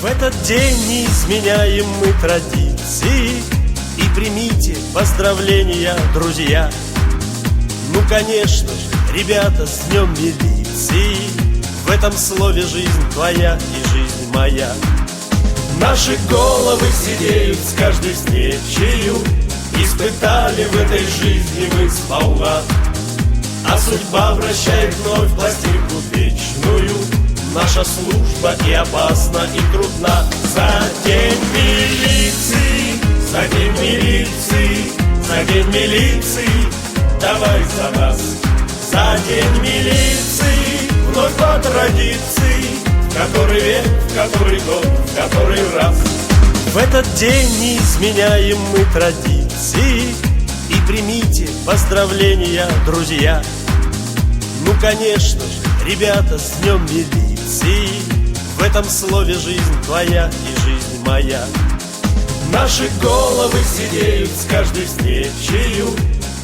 В этот день не изменяем мы традиции. И примите поздравления, друзья. Ну, конечно же, ребята, с днем милиции. В этом слове жизнь твоя и жизнь моя. Наши головы сидеют с каждой встречею Испытали в этой жизни мы сполна. А судьба вращает вновь пластинку вечную Наша служба и опасна, и трудна. За день милиции, за день милиции, за день милиции. Давай за нас, за день милиции Вновь по традиции, в который век, в который год, в который раз. В этот день не изменяем мы традиции. И примите поздравления, друзья. Ну, конечно же, ребята, с днем милиции В этом слове жизнь твоя и жизнь моя Наши головы сидеют с каждой встречею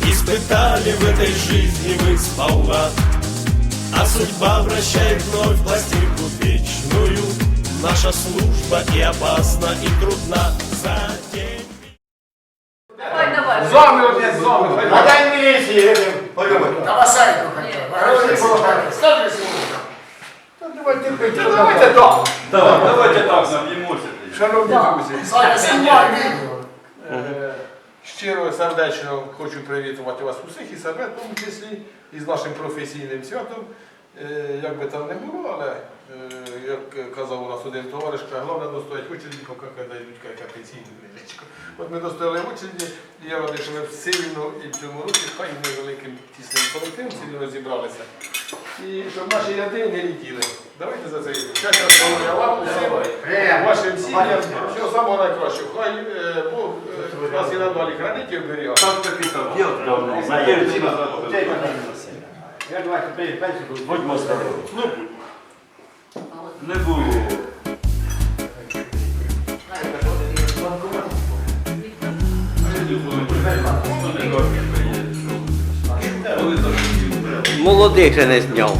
Испытали в этой жизни мы сполна А судьба вращает вновь пластинку вечную Наша служба и опасна, и трудна за день Давай, давай. З вами один, з вами. На день міліції, полюбити. Та Василько хотів. Скажи Давайте пити. Давайте так. Давай, давайте так наб'ємося. Шановні друзі, Саня, е, щиро сердечно хочу привітувати вас усіх і себе, в тому числі, і з нашим професійним святом. Е, Як би там не було, але е, як казав у нас один товариш, головне достоять очереді, поки дають яка пенсійну. От ми достояли очереді, і я радий, що ми сильно і в цьому році, хай ми великим тісним колективом сильно розібралися. І щоб наші ряди не літіли. Давайте за це щастя здоров'я вам усім, вашим сім'ям, всього самого найкращого. Хай е, Бог нас і надалі хранить і оберігає. Я давайте прийде пенсію Будьмо здорові. Ну, не було. Молодих ще не зняв.